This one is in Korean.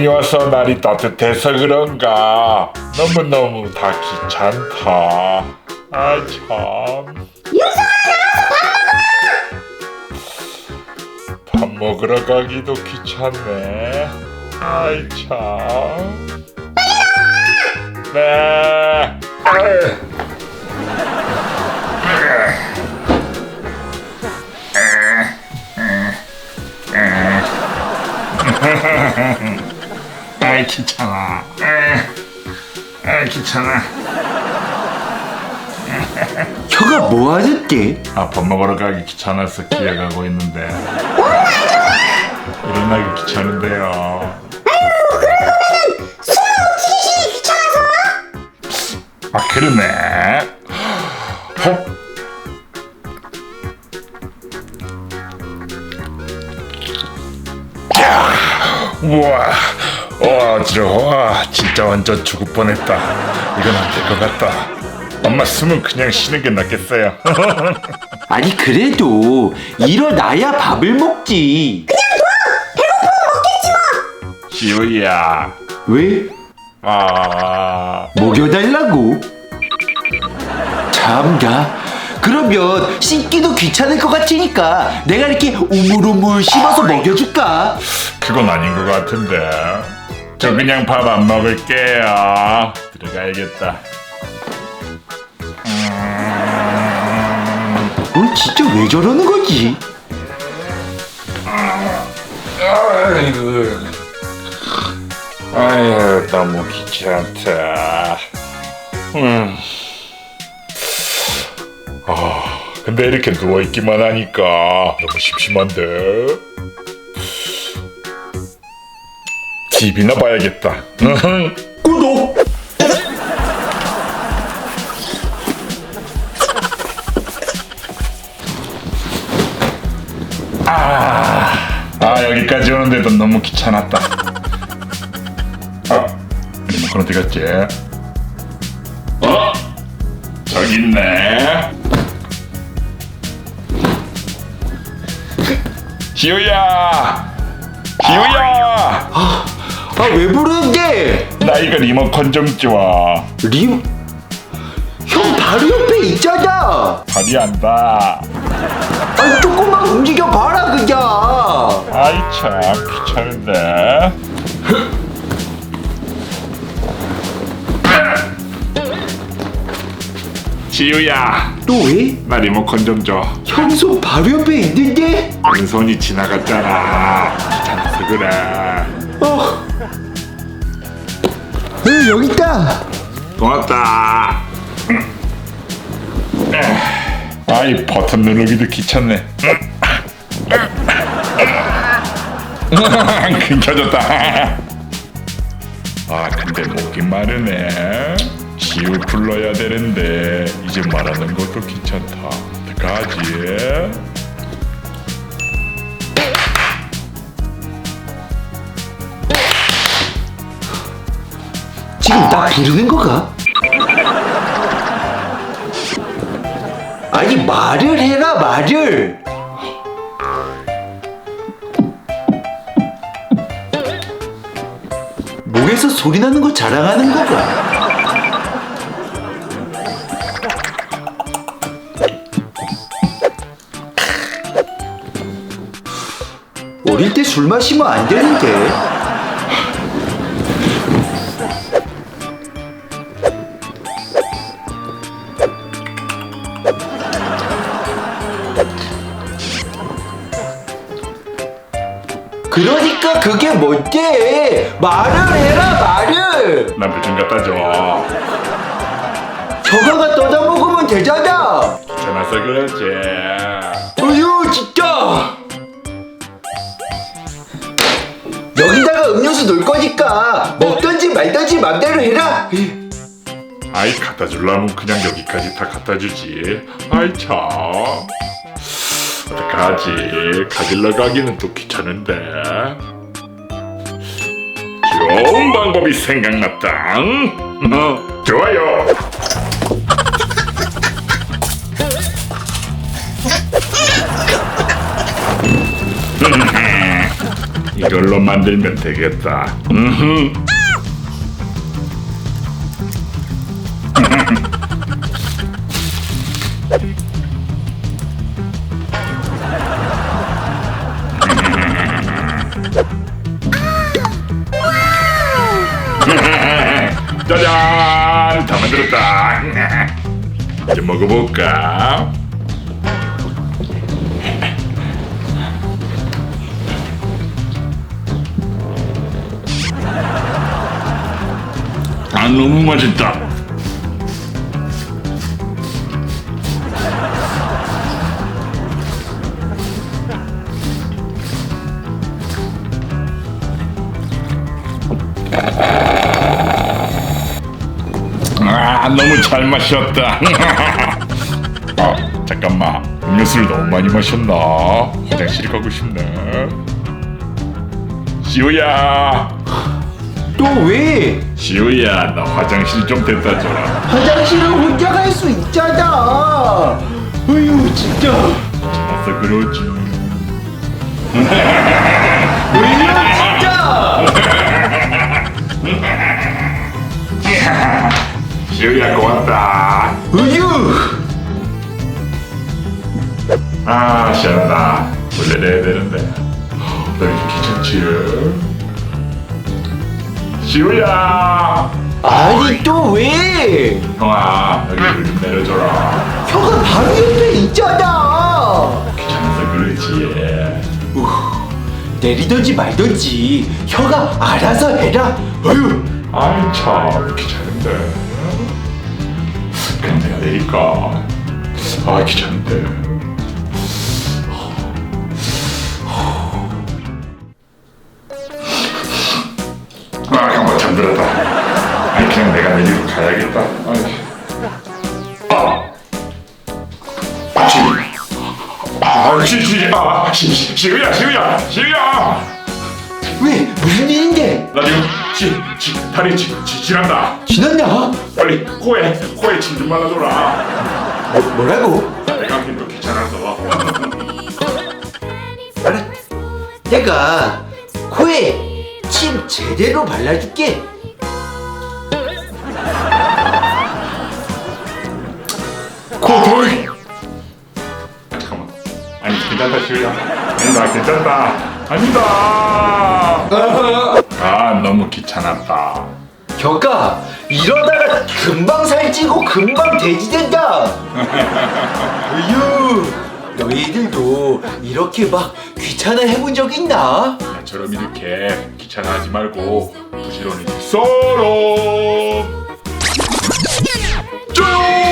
봄이 와서 날이 따뜻해서 그런가? 너무너무 다 귀찮다. 아참. 밥 먹으러 가기도 귀찮네. 아이 참. 네. 아유. 귀찮아. 아 귀찮아. 혀가 뭐 하는데? 아밥 먹으러 가기 귀찮아서 기어가고 있는데. 일어나기 귀찮은데요. 아 그러네. 헉. 야, 우와, 와 어지러워. 진짜 완전 죽을 뻔했다. 이건 안 될 것 같다. 엄마 숨은 그냥 쉬는 게 낫겠어요. 아니 그래도 일어나야 밥을 먹지. 지우야. 왜? 아, 먹여달라고? 참나. 그러면 씻기도 귀찮을 것 같으니까 내가 이렇게 우물우물 씹어서 먹여줄까? 그건 아닌 것 같은데. 저 그냥 밥 안 먹을게요. 들어가야겠다. 어, 진짜 왜 저러는 거지? 아이고. 아유, 너무 귀찮다. 음. 근데 이렇게 누워있기만 하니까 너무 심심한데? TV나 봐야겠다. 구독! 아, 여기까지 오는데도 너무 귀찮았다. 아, 리모컨 어디 갔지? 어? 저기 있네. 지우야! 지우야! 아 왜 부르는데? 나 이거 리모컨 좀 줘. 림? 형 바로 옆에 있잖아. 발이 안다. 아니 조금만 움직여 봐라 그냥. 아이 참 귀찮은데. 지우야, 또 왜? 나 리모컨 좀 줘. 형손 바로 옆에 있는데? 왼손이 지나갔잖아. 귀찮아서 그래. 어. 응 여기 있다. 고맙다. 아이 버튼 누르기도 귀찮네. 끊겨졌다. 아 근데 목이 마르네. 지우 불러야 되는데 이제 말하는 것도 귀찮다. 어떡하지? 지금 나 부르는 거가? 아니 말을 해라 말을. 목에서 소리 나는 거 자랑하는 거가? 어릴 때 술 마시면 안 되는데. 그러니까 그게 뭔데? 말을 해라 말을. 남편 좀 갖다 줘. 저가가 떠다 먹으면 되잖아. 귀찮아서 그러지. 어휴 진짜. 음료수 놓을 거니까 먹던지 말던지 맘대로 해라. 아이 갖다 줄라면 그냥 여기까지 다 갖다 주지. 아이 참. 어떡하지? 가질러 가기는 또 귀찮은데. 좋은 방법이 생각났다. 응? 어, 좋아요. 이걸로 만들면 되겠다. 짜잔! 다 만들었다. 이제 먹어볼까? 너무 맛있다. 아 너무 잘 마셨다. 아 잠깐만 음료수를 너무 많이 마셨나? 화장실 가고 싶네. 시우야, 또 왜? 시우야 나 화장실 좀 데려다 줘라. 화장실은 혼자 갈 수 있잖아. 어휴 진짜. 알았어 그러지. 왜요 시우야. 아니 또 왜? 형아 여기 물 좀 내려줘라. 혀가 바로 옆에 있잖아. 귀찮아서 그러지. 내리든지 말든지 혀가 알아서 해라. 어휴. 아이 참 귀찮은데. 그냥 내가 내릴까? 아 귀찮은데. 가 가야겠다. 아이. 아. 아, 시. 아, 시, 시, 아, 시, 시, 시우야, 시우야, 시우야. 왜 무슨 일인데? 나 지금 지, 지, 다리 지, 지, 지난다. 지났나? 빨리 코에 코에 침 좀 발라줘라. 뭐, 뭐라고? 내가 하기도 귀찮아서. 알았. 내가 코에 침 제대로 발라줄게. 괜찮다 시우야. 아니 나 괜찮다. 아니다. 아 너무 귀찮았다. 혀가 이러다가 금방 살찌고 금방 돼지 된다. 어휴, 너희들도 이렇게 막 귀찮아 해본 적 있나? 나처럼 이렇게 귀찮아하지 말고 부지런히 썰어. 쭉.